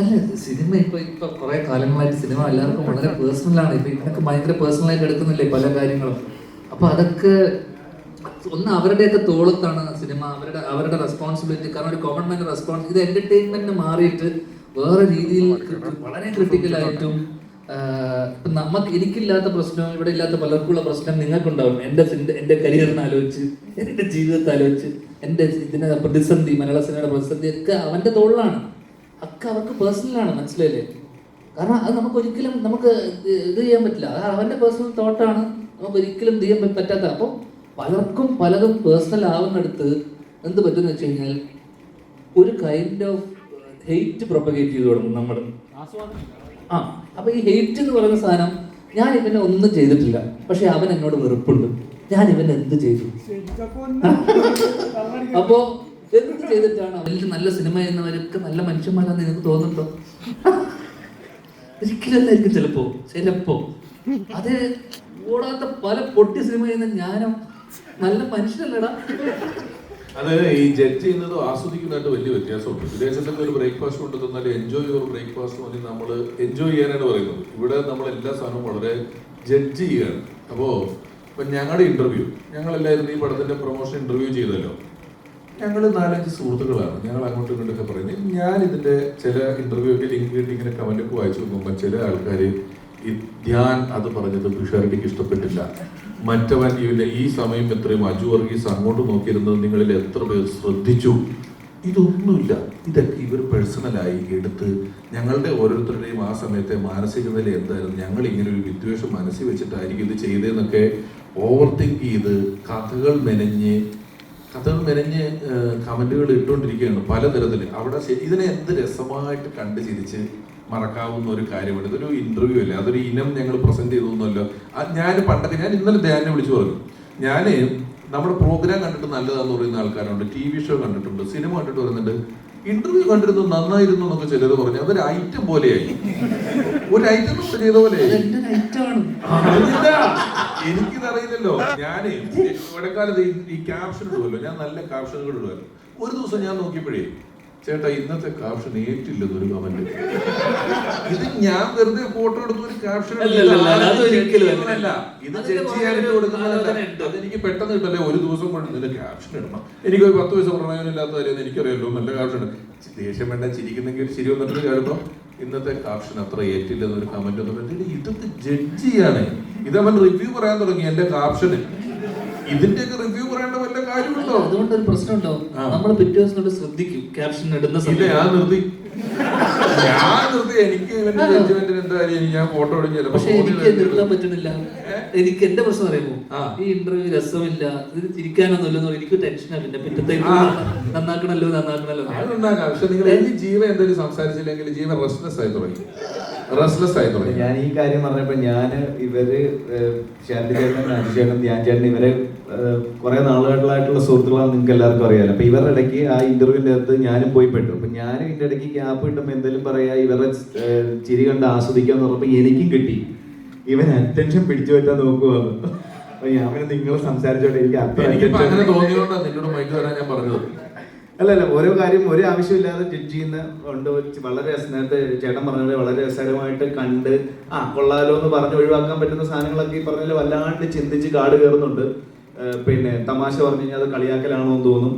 അല്ല സിനിമ ഇപ്പൊ ഇപ്പൊ കുറെ കാലങ്ങളായിട്ട് സിനിമ എല്ലാവർക്കും വളരെ പേഴ്സണൽ ആണ്. ഇപ്പൊ ഇവനൊക്കെ ഭയങ്കര പേഴ്സണൽ ആയിട്ട് എടുക്കുന്നില്ലേ പല കാര്യങ്ങളും. അപ്പൊ അതൊക്കെ ഒന്ന് അവരുടെയൊക്കെ തോളത്താണ് സിനിമ അവരുടെ അവരുടെ റെസ്പോൺസിബിലിറ്റി കാരണം ഒരു ഗവൺമെന്റ് റെസ്പോൺസ് ഇത് എന്റർടൈൻമെന്റ് മാറിയിട്ട് വേറെ രീതിയിൽ വളരെ ക്രിട്ടിക്കലായിട്ടും നമുക്ക് എനിക്കില്ലാത്ത പ്രശ്നവും ഇവിടെ ഇല്ലാത്ത പലർക്കുള്ള പ്രശ്നം നിങ്ങൾക്കുണ്ടാവും. എന്റെ എന്റെ കരിയറിനെ ആലോചിച്ച് എന്റെ ജീവിതത്തെ ആലോചിച്ച് എന്റെ ഇതിന്റെ പ്രതിസന്ധി മലയാള സിനിമയുടെ പ്രതിസന്ധി ഒക്കെ അവന്റെ തോളിലാണ്. ഒക്കെ അവർക്ക് പേഴ്സണലാണ് മനസ്സിലായില്ലേ? കാരണം അത് നമുക്ക് ഒരിക്കലും നമുക്ക് ഇത് ചെയ്യാൻ പറ്റില്ല. അത് അവന്റെ പേഴ്സണൽ തോട്ടാണ് നമുക്ക് ഒരിക്കലും ഇത് ചെയ്യാൻ പറ്റാത്ത. അപ്പോൾ പലർക്കും പലതും പേഴ്സണൽ ആവുന്നിടത്ത് എന്ത് പറ്റുമെന്ന് വെച്ച് കഴിഞ്ഞാൽ ഒരു കൈൻഡ് ഓഫ് ഹെയ്റ്റ് പ്രൊപ്പഗേറ്റ് ചെയ്ത് തുടങ്ങും നമ്മൾ ആ അപ്പൊ ഈ ഹെയ്റ്റ് എന്ന് പറയുന്ന സാധനം ഞാൻ ഇവനെ ഒന്നും ചെയ്തിട്ടില്ല. പക്ഷെ അവൻ എന്നോട് വെറുപ്പുണ്ട്. ഞാൻ ഇവൻ എന്ത് ചെയ്തു? അപ്പോ എന്ത് ചെയ്തിട്ടാണ് അവരിൽ നല്ല സിനിമ ചെയ്യുന്നവരൊക്കെ നല്ല മനുഷ്യന്മാരാന്ന് നിനക്ക് തോന്നുന്നുണ്ടോ? ഒരിക്കലും അല്ലായിരിക്കും ചിലപ്പോ? ചിലപ്പോ? അത് ഓടാത്ത പല പൊട്ടി സിനിമ ചെയ്യുന്ന ഞാനും നല്ല മനുഷ്യനല്ലടാ. അത് ഈ ജഡ്ജ് ചെയ്യുന്നതും ആസ്വദിക്കുന്നതായിട്ട് വലിയ വ്യത്യാസമുണ്ട്. വിദേശത്തൊക്കെ ഒരു ബ്രേക്ക്ഫാസ്റ്റ് കൊണ്ട് തന്നാൽ എൻജോയ് യുവർ ബ്രേക്ക്ഫാസ്റ്റ് മതി നമ്മൾ എൻജോയ് ചെയ്യാനാണ് പറയുന്നത്. ഇവിടെ നമ്മൾ എല്ലാ സാധനവും വളരെ ജഡ്ജ് ചെയ്യുകയാണ്. അപ്പോൾ ഇപ്പം ഞങ്ങളുടെ ഇന്റർവ്യൂ ഞങ്ങളെല്ലാവരും ഈ പടത്തിന്റെ പ്രൊമോഷൻ ഇന്റർവ്യൂ ചെയ്തല്ലോ. ഞങ്ങൾ നാലഞ്ച് സുഹൃത്തുക്കളാണ്. ഞങ്ങൾ അങ്ങോട്ടും ഇങ്ങോട്ടൊക്കെ പറയുന്നത്. ഞാൻ ഇതിന്റെ ചില ഇന്റർവ്യൂ ഒക്കെ ലിങ്ക് ഇങ്ങനെ കമന്റ് ഒക്കെ വായിച്ചു നോക്കുമ്പോൾ ചില ആൾക്കാർ ധ്യാൻ അത് പറഞ്ഞത് പിഷാരടിക്ക് ഇഷ്ടപ്പെട്ടില്ല. മറ്റവൻ ഇല്ല ഈ സമയം എത്രയും അജു വർഗീസ് അങ്ങോട്ട് നോക്കിയിരുന്നത് നിങ്ങളിൽ എത്ര പേർ ശ്രദ്ധിച്ചു? ഇതൊന്നുമില്ല. ഇതൊക്കെ ഇവർ പേഴ്സണലായി എടുത്ത് ഞങ്ങളുടെ ഓരോരുത്തരുടെയും ആ സമയത്തെ മാനസിക നില എന്തായിരുന്നു? ഞങ്ങൾ ഇങ്ങനെ ഒരു വിദ്വേഷം മനസ്സിൽ വെച്ചിട്ടായിരിക്കും ഇത് ചെയ്തതെന്നൊക്കെ ഓവർ തിങ്ക് ചെയ്ത് കഥകൾ മെനഞ്ഞ് കഥകൾ മെനഞ്ഞ് കമന്റുകൾ ഇട്ടുകൊണ്ടിരിക്കുകയാണ് പലതരത്തിൽ അവിടെ ഇതിനെ എന്ത് രസമായിട്ട് കണ്ട് ചിരിച്ച് മറക്കാവുന്ന ഒരു കാര്യമാണ്. ഇതൊരു ഇന്റർവ്യൂ അല്ലേ? അതൊരു ഇനം ഞങ്ങൾ പ്രസന്റ് ചെയ്തൊന്നുമല്ലോ ഞാൻ പണ്ടൊക്കെ ഞാൻ ഇന്നലെ ധ്യാനെ വിളിച്ചു പറഞ്ഞു. ഞാൻ നമ്മുടെ പ്രോഗ്രാം കണ്ടിട്ട് നല്ലതാന്ന് പറയുന്ന ആൾക്കാരുണ്ട് ടി വി ഷോ കണ്ടിട്ടുണ്ട് സിനിമ കണ്ടിട്ട് പറയുന്നുണ്ട് ഇന്റർവ്യൂ കണ്ടിരുന്നു നന്നായിരുന്നു എന്നൊക്കെ ചിലർ പറഞ്ഞു. അതൊരു ഐറ്റം പോലെയായി. ഒരു ഐറ്റം ചെയ്ത പോലെ. എനിക്കിതറിയില്ലല്ലോ. ഞാനേ ഇടക്കാലത്ത് ഈ- ഈ ക്യാപ്ഷൻ ഇടുമല്ലോ ഞാൻ നല്ല ക്യാപ്ഷനുകൾ ഇടുമല്ലോ ഒരു ദിവസം ഞാൻ നോക്കിയപ്പോഴേ ചേട്ടാ ഇന്നത്തെ ക്യാപ്ഷൻ ഏറ്റില്ലെന്ന് ഒരു കമന്റ് ഇത് ഞാൻ വെറുതെ ഫോട്ടോ എടുത്ത് ഒരു ക്യാപ്ഷൻ അല്ല, ഇത് അതിന്റെ ജഡ്ജ് ചെയ്യാനായിട്ട് കൊടുക്കുന്നതല്ല. അതെനിക്ക് പെട്ടെന്ന് കിട്ടല്ലേ? ഒരു ദിവസം കൊണ്ട് ഇതിന്റെ ക്യാപ്ഷൻ ഇടണം. എനിക്ക് ഒരു പത്ത് വയസ്സ് പ്രണയമില്ലാത്ത കാര്യം എനിക്കറിയാലോ. നല്ല ക്യാപ്ഷൻ ദേഷ്യം വേണ്ട ചിരിക്കുന്നെങ്കിൽ ചിരി വന്നിട്ട് കേൾപ്പം ഇന്നത്തെ ക്യാപ്ഷൻ അത്ര ഏറ്റില്ലെന്ന് ഒരു കമന്റ് വന്നിട്ട് ഇതൊക്കെ ജഡ്ജ് ചെയ്യാണ്. ഇത് അവൻ റിവ്യൂ പറയാൻ തുടങ്ങി എന്റെ കാപ്ഷന് ഇതിന്റെയൊക്കെ റിവ്യൂ പറയേണ്ട വല്ല കാര്യമുണ്ടോ? അതുകൊണ്ട് ഒരു പ്രശ്നമുണ്ടോ നമ്മൾ പിറ്റേ ദിവസം ശ്രദ്ധിക്കും ക്യാപ്ഷൻ ഇടുന്ന ഇല്ല ഞാൻ നിർത്തി. ഞാൻ നിർത്തി. എനിക്ക് ഇവന്റെ ജഡ്ജ്മെന്റിന് എന്താ എനിക്ക് ഞാൻ ഫോട്ടോ എടുക്കില്ല പക്ഷെ എനിക്ക് നിർത്താൻ പറ്റുന്നില്ല എനിക്ക് എന്റെ പ്രശ്നം അറിയുമോ? ഈ ഇന്റർവ്യൂ രസമില്ല. ഇത് ചിരിക്കാനൊന്നുമില്ലെന്നോ എനിക്ക് ടെൻഷനാണ് പിന്നെ പിറ്റത്തെ. നന്നാക്കണല്ലോ നന്നാക്കണല്ലോ. അതുണ്ടാകാം പക്ഷെ നിങ്ങൾ ഈ ജീവൻ എന്തെങ്കിലും സംസാരിച്ചില്ലെങ്കിൽ ജീവൻ റെസ്റ്റ്ലെസ് ആയി തുടങ്ങി. റെസ്റ്റ്ലെസ് ആയി തുടങ്ങി. ഞാൻ ഈ കാര്യം പറഞ്ഞപ്പോ ഞാൻ ഇവർ ശാന്തി ചേട്ടൻ അജിചേട്ടൻ ധ്യാൻ ചേട്ടൻ ഇവരെ കുറെ നാളുകളായിട്ടുള്ള സുഹൃത്തുക്കളാണ് നിങ്ങൾക്ക് എല്ലാവർക്കും അറിയാലോ. അപ്പൊ ഇവരുടെ ഇടയ്ക്ക് ആ ഇന്റർവ്യൂവിന്റെ അകത്ത് ഞാനും പോയി പെട്ടു. അപ്പൊ ഞാനും ഇതിന്റെ ഇടയ്ക്ക് ഗ്യാപ്പ് കിട്ടുമ്പോൾ എന്തെങ്കിലും പറയാ ഇവരുടെ ചിരി കണ്ട് ആസ്വദിക്കാന്ന് പറഞ്ഞപ്പോ എനിക്കും കിട്ടി. ഇവൻ അറ്റൻഷൻ പിടിച്ചു പറ്റാൻ നോക്കുവാണ് അപ്പൊ ഞാൻ പിന്നെ നിങ്ങൾ സംസാരിച്ചോട്ടെ എനിക്ക് അത്ര അങ്ങനെ തോന്നിയോണ്ടാണ് നിന്നോട് മൈക്ക് വരാൻ ഞാൻ പറഞ്ഞത്. അല്ല അല്ല ഓരോ കാര്യം ഒരു ആവശ്യമില്ലാതെ ജഡ്ജ് ചെയ്യുന്ന ഉണ്ട് വളരെ നേരത്തെ ചേട്ടൻ പറഞ്ഞത് വളരെ രസകരമായിട്ട് കണ്ട് ആ കൊള്ളാലോ എന്ന് പറഞ്ഞ് ഒഴിവാക്കാൻ പറ്റുന്ന സാധനങ്ങളൊക്കെ ഈ പറഞ്ഞാൽ വല്ലാണ്ട് ചിന്തിച്ച് കാട് കയറുന്നുണ്ട്. പിന്നെ തമാശ പറഞ്ഞു കഴിഞ്ഞാൽ അത് കളിയാക്കലാണോ എന്ന് തോന്നും.